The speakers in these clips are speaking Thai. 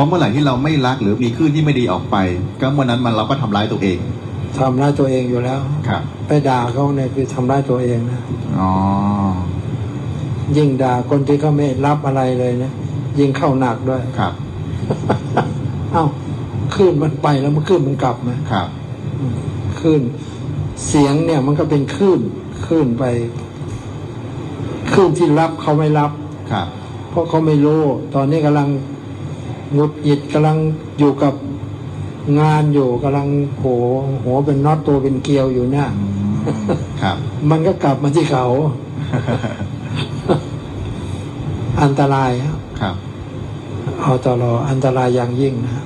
ราะเมื่อไหร่ที่เราไม่รักหรือมีคลื่นที่ไม่ดีออกไป ก็เมื่อนั้นมันเราก็ทำร้ายตัวเองทำร้ายตัวเองอยู่แล้วครับไปด่าเขาเนี่ยคือทำร้ายตัวเองนะอ๋อยิ่งด่าคนที่เขาไม่รับอะไรเลยนะยิ่งเข้าหนักด้วยครับ เอ้าขึ้นมันไปแล้วมันขึ้นมันกลับไหมครับคลื่นเสียงเนี่ยมันก็เป็นคลื่นคลื่นไปคลื่นที่รับเขาไม่รับครับ เพราะเขาไม่รู้ ตอนนี้กำลัง หงุดหงิดกำลังอยู่กับงานอยู่กำลังโหหัวเป็นน็อตตัวเป็นเกลียวอยู่เนี่ยอืมครับ มันก็กลับมาที่เขา อันตรายครับครับเอาตลออันตรายอย่างยิ่งนะ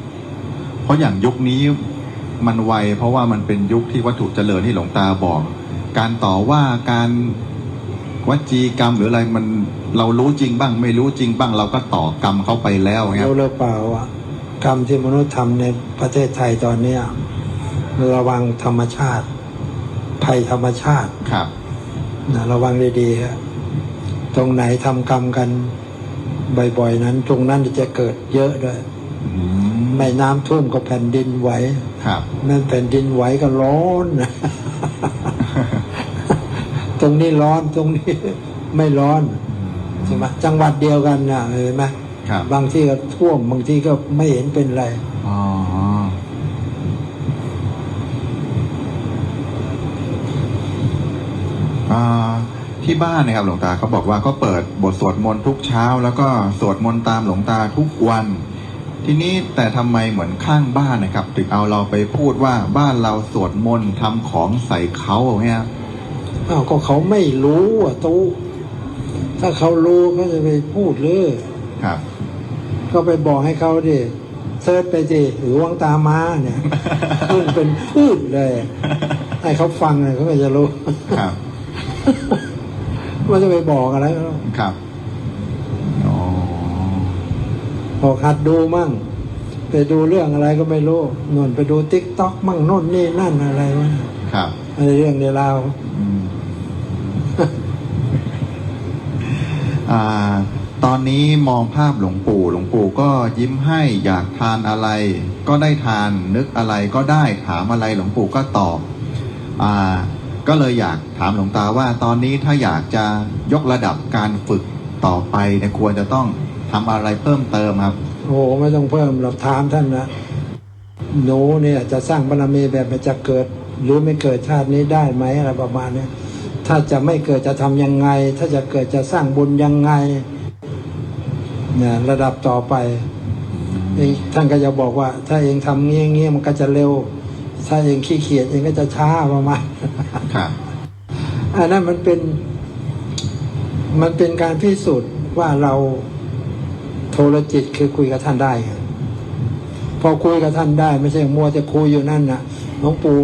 เพราะอย่างยุคนี้มันไวเพราะว่ามันเป็นยุคที่วัตถุเจริญที่หลวงตาบอก การต่อว่าการ วจีกรรมหรืออะไรมันเรารู้จริงบ้าง ไม่รู้จริงบ้าง เราก็ต่อกรรมเข้าไปแล้วเงี้ยรู้หรือเปล่าอะกรรมที่มนุษย์ทำในประเทศไทยตอนเนี้ยระวังธรรมชาติ ภัยธรรมชาติครับนะระวังดีๆฮะตรงไหนทำกรรมกันบ่อยๆนั้น ตรงนั้นจะเกิดเยอะด้วยอืมไม่น้ำท่วมก็แผ่นดินไหวครับนั่นแผ่นดินไหวก็ร้อนต รงนี้ร้อนตรงนี้ไม่ร้อนใช่ไหมจังหวัดเดียวกันนะเห็นไหมครับบางที่ก็ท่วมบางที่ก็ไม่เห็นเป็นไรอ๋ออ่าที่บ้านเนะครับหลวงตาเขาบอกว่าก็เปิดบทสวดมนต์ทุกเช้า แล้วก็สวดมนต์ตามหลวงตาทุกวัน ทีนี้แต่ทำไมเหมือนข้างบ้านนะครับ ถึงเอาเราไปพูดว่าบ้านเราสวดมนต์ทำของใส่เขาอย่างเงี้ย อ้าวก็เขาไม่รู้อะตู้ถ้าเขารู้เขาจะไปพูดหรือครับ ก็ไปบอกให้เขาดิเซิร์ชไปดิหรือวังตาม้าเนี่ยขึ้นเป็นพืชเลย ให้เขาฟังเลยเขาก็จะรู้ครับว่าจะไปบอกอะไรเขาครับอ๋อบอกหัดดูมั่ง ไปดูเรื่องอะไรก็ไม่รู้นวนไปดูติ๊กต็อกมั่งโน่นนี่นั่นอะไรวะครับอะไรเรื่องในราว อืม อ่า ตอนนี้มองภาพหลวงปู่ หลวงปู่ก็ยิ้มให้อยากทานอะไร ก็ได้ทานนึกอะไรก็ได้ถามอะไรหลวงปู่ก็ตอบอก็เลยอยากถามหลวงตาว่า ตอนนี้ถ้าอยากจะยกระดับการฝึกต่อไปเนี่ยควรจะต้องทำอะไรเพิ่มเติมครับ โอ้ไม่ต้องเพิ่มหรอกถามท่านนะหนูเนี่ยจะสร้างบารมีแบบมันจะเกิด หรือไม่เกิดชาตินี้ได้ไหมอะไรประมาณนี้ ถ้าจะไม่เกิดจะทำยังไง ถ้าจะเกิดจะสร้างบุญยังไงเนี่ยระดับต่อไปเองท่านก็จะบอกว่า ถ้าเองทำเงี้ยเงี้ยมันก็จะเร็ว ถ้าเองขี้เกียจเองก็จะช้าประมาณครับอันนั้นมันเป็น มันเป็นการพิสูจน์ว่าเราโทรจิตคือคุยกับท่านได้ไงพอคุยกับท่านได้ ไม่ใช่มัวจะคุยอยู่นั่นนะหลวงปู่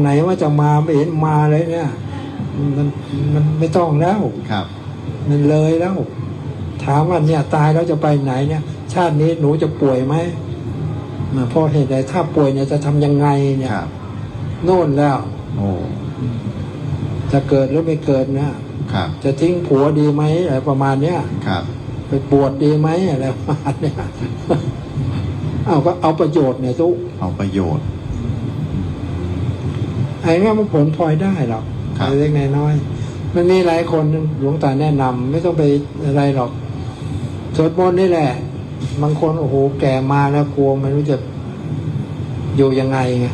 ไหนว่าจะมาไม่เห็นมาเลยเนี่ย มันมันไม่ต้องแล้วครับ มันเลยแล้ว ถามว่าเนี่ยตายแล้วจะไปไหนเนี่ย ชาตินี้หนูจะป่วยไหมอ่าเพราะเหตุใดถ้าป่วยเนี่ยจะทำยังไงเนี่ยครับโน่นแล้วโอ้จะเกิดหรือไม่เกิดนะครับจะทิ้งผัวดีไหมอะไรประมาณเนี้ยครับ ไปบวชดีไหมอะไรประมาณเนี้ยเอาก็เอาประโยชน์เนี่ยทุกเอาประโยชน์ไอ้เงี้ยมันผลพลอยได้หรอกครับ เล็กๆน้อยๆมันมีหลายคนหลวงตาแนะนำไม่ต้องไปอะไรหรอกสวดมนต์นี่แหละ บางคนโอ้โหแก่มาแล้วกลัวไม่รู้จะอยู่ยังไงไง